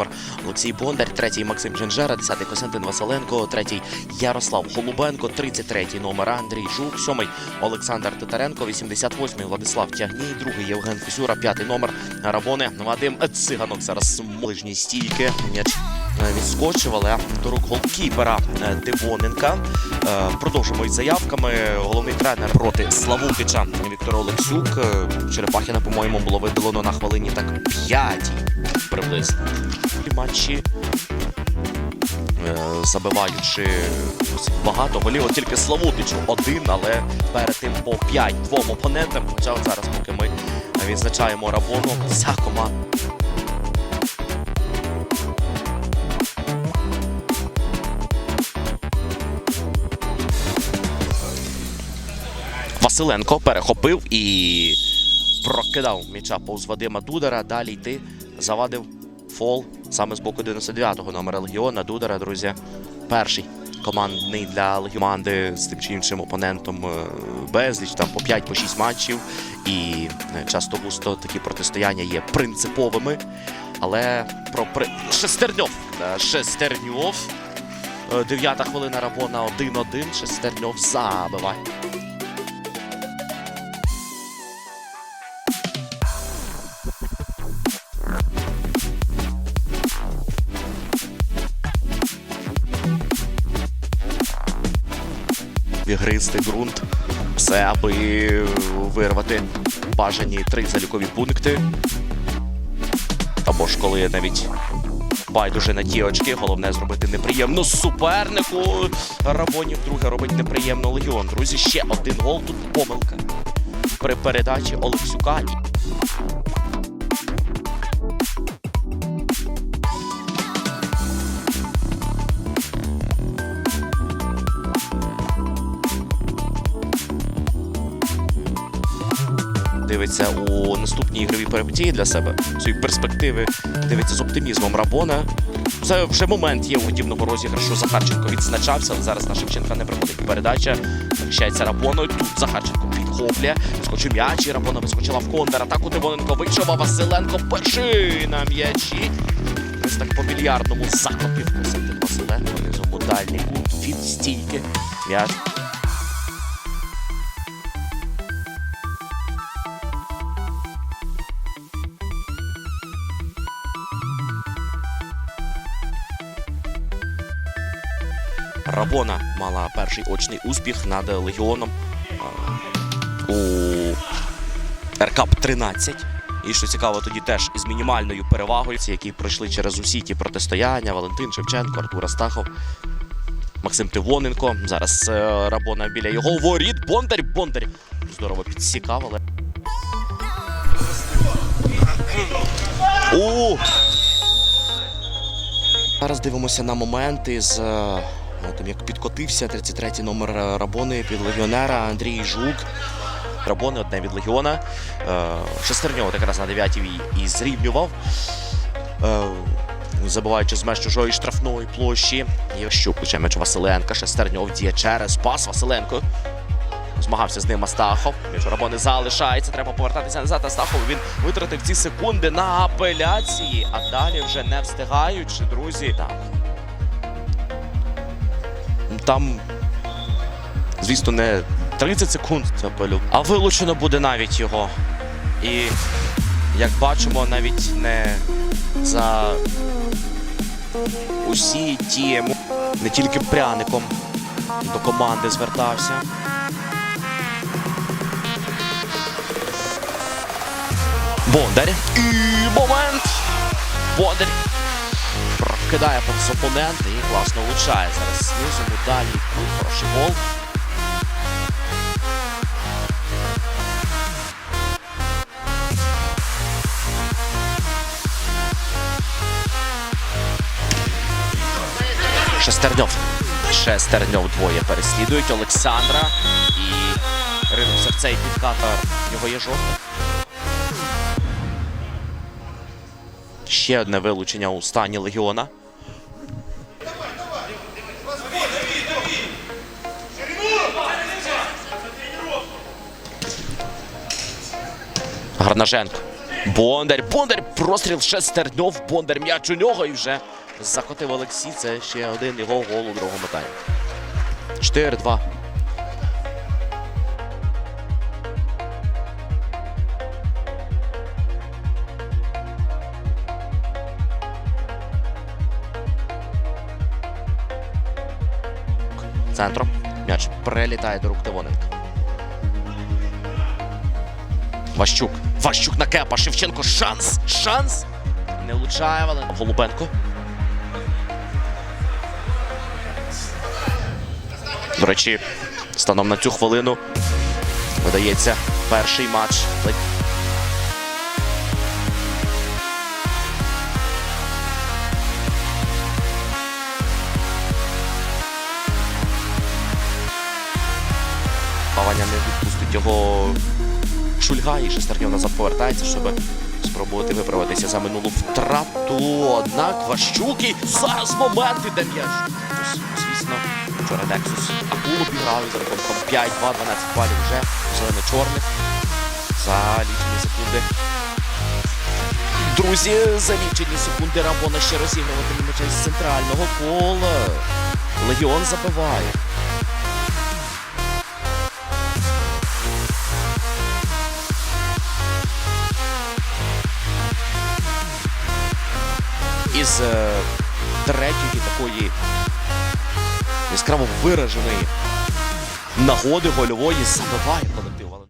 номер Олексій Бондар, третій Максим Дженжера, десятий Костянтин Василенко, третій Ярослав Голубенко, 33-й номер Андрій Жук, сьомий Олександр Титаренко, 88-й Владислав Тягній, другий Євген Фісюра, п'ятий номер Рабони Вадим Циганок. Зараз ближні стійки. Е, відскочив, але до рук голкіпера е, Дивоненка. Е, Продовжимо із заявками. Головний тренер проти Славутича Віктор Олексюк. Черепахіна, по-моєму, було видалено на хвилині так п'ятій приблизно. Матчі забиваючи багато голів. От тільки Славутичу один, але перед тим по 5 двом опонентам. Хоча от зараз, поки ми відзначаємо Равону, ця команда. Василенко перехопив і прокидав м'яча повз Вадима Дудара. Далі йти завадив фол саме з боку 99-го номера Легіона. Дудара, друзі, перший командний для Легіоманди з тим чи іншим опонентом е, безліч, там по 5 по 6 матчів. І е, часто густо такі протистояння є принциповими. Але про при... Шестерньов. Шестерньов. Е, Дев'ята хвилина Рабона 1-1. Шестерньов забиває. Відгризти ґрунт. Все, аби вирвати бажані три залікові пункти. Або ж коли навіть байдуже на ті очки, головне зробити неприємно супернику. Рабонів друге робить неприємно легіон. Друзі, ще один гол. Тут помилка при передачі Олексюка. Дивиться у наступній ігровій перипетії для себе свої перспективи. Дивиться з оптимізмом Рабона. Це вже момент є у подібного розіграшу. Захарченко відзначався, але зараз на Шевченка не приходить передача. Захищається Рабоною. Тут Захарченко підхоплює. Скочив м'яч, і Рабона вискочила в контр. Атаку Тимоненко вийшов, а Василенко перший на м'ячі. Ось так по мільярдному захопів Костянтин Василенко. Низом у дальній від стійки. М'яч Рабона мала перший очний успіх над Легіоном у РКП 13. І що цікаво, тоді теж із мінімальною перевагою, які пройшли через усі ті протистояння: Валентин Шевченко, Артур Астахов, Максим Тивоненко. Зараз е, Рабона біля його воріт. Бондар, Бондар. Здорово підсікав, але. У! Зараз дивимося на моменти з тим, як підкотився 33-й номер е, Рабони під легіонера Андрій Жук. Рабони одне від легіона. Е, Шестерньов якраз на 9-й і зрівнював. Е, Забуваючи з меж чужої штрафної площі. Євщук включає м'яч Василенка. Шестерньов діє через пас Василенко. Змагався з ним Астахов. У Рабони залишається. Треба повертатися назад. Астахов він витратив ці секунди на апеляції. А далі вже не встигаючи, друзі. Так. Там, звісно, не 30 секунд апелю, а вилучено буде навіть його. І, як бачимо, навіть не за усі ті не тільки пряником до команди звертався. Бондар. І момент. Бондар прокидає повз опонента і класно влучає. Зараз знизу далі хороший гол. Шестерньов. Шестерньов двоє переслідують Олександра і ринувся в цей підкатор. В нього є жовта. Ще одне вилучення у стані Легіона. Гарнаженко. Бондар, Бондар, простріл шестерньов, Бондар, м'яч у нього і вже закотив Олексій. Це ще один його гол у другому таймі. 4-2. Центром. М'яч прилітає до рук Тивоненка. Ващук. Ващук на кепа. Шевченко. Шанс. Шанс. Не влучає Вален. Голубенко. До речі, станом на цю хвилину видається перший матч. Паваня не відпустить його Шульга і Шестерньов назад повертається, щоб спробувати виправитися за минулу втрату. Однак Ващуки зараз момент іде м'яч. Звісно, вчора Нексус акулу піграли за рахунком 5-2, 12 балів вже зелено-чорних за лічені секунди. Друзі, за лічені секунди Рамбона ще розігнуватиме м'яча з центрального кола. Легіон забиває. Із е, третьої такої яскраво вираженої нагоди гольової забиває колектив.